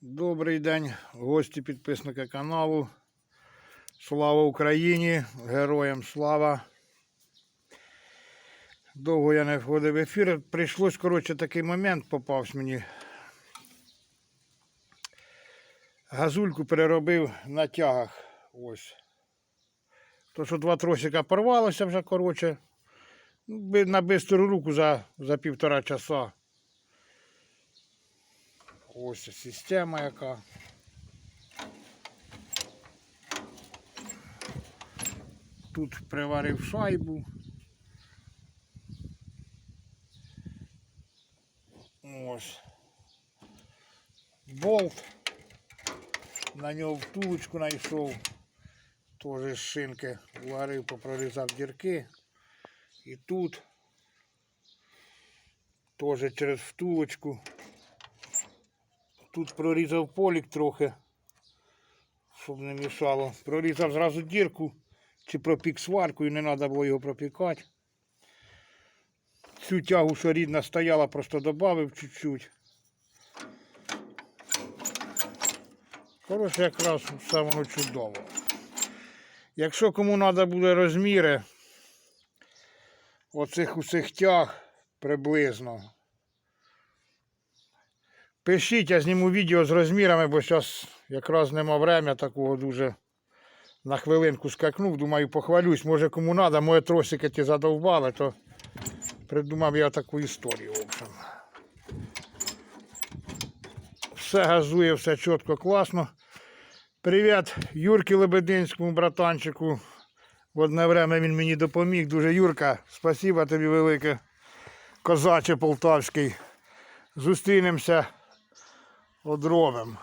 Добрий день, гості підписника каналу. Слава Україні! Героям слава! Довго я не входив в ефір. Прийшлось, коротше, такий момент попався мені. Газульку переробив на тягах. Ось. То, що два тросика порвалося вже, коротше. Ну, На бистру руку за, за півтора часа. Ось система яка. Тут приварив шайбу. Ось. Болт. На нього втулочку знайшов. Теж з шинки варив, попрорізав дірки. І тут теж через втулочку. Тут прорізав полік трохи, щоб не мішало. Прорізав зразу дірку чи пропік сварку і не треба було його пропікати. Цю тягу, що рідна стояла, просто додав чуть-чуть. Коротше, якраз все воно чудово. Якщо кому треба буде розміри оцих усіх тяг приблизно. Пишіть, я зніму відео з розмірами, бо зараз якраз нема времени такого дуже на хвилинку скакнув. Думаю, похвалюсь. Може кому треба, моє тросики ті задовбали, то придумав я таку історію. В общем. Все газує, все чітко, класно. Привіт Юрки Лебединському, братанчику. В одне время він мені допоміг. Дуже Юрка, спасибо тобі велике. Козаче Полтавський. Зустрінемося одробим.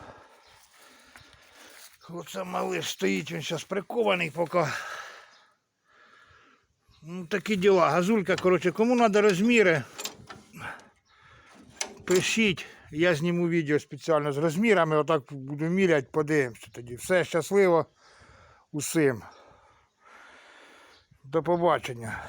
Оце малиш стоїть, він зараз прикований поки. Ну, такі діла. Газулька, коротше, кому треба розміри, пишіть. Я зніму відео спеціально з розмірами, отак буду міряти, подивимося тоді. Все щасливо усім. До побачення.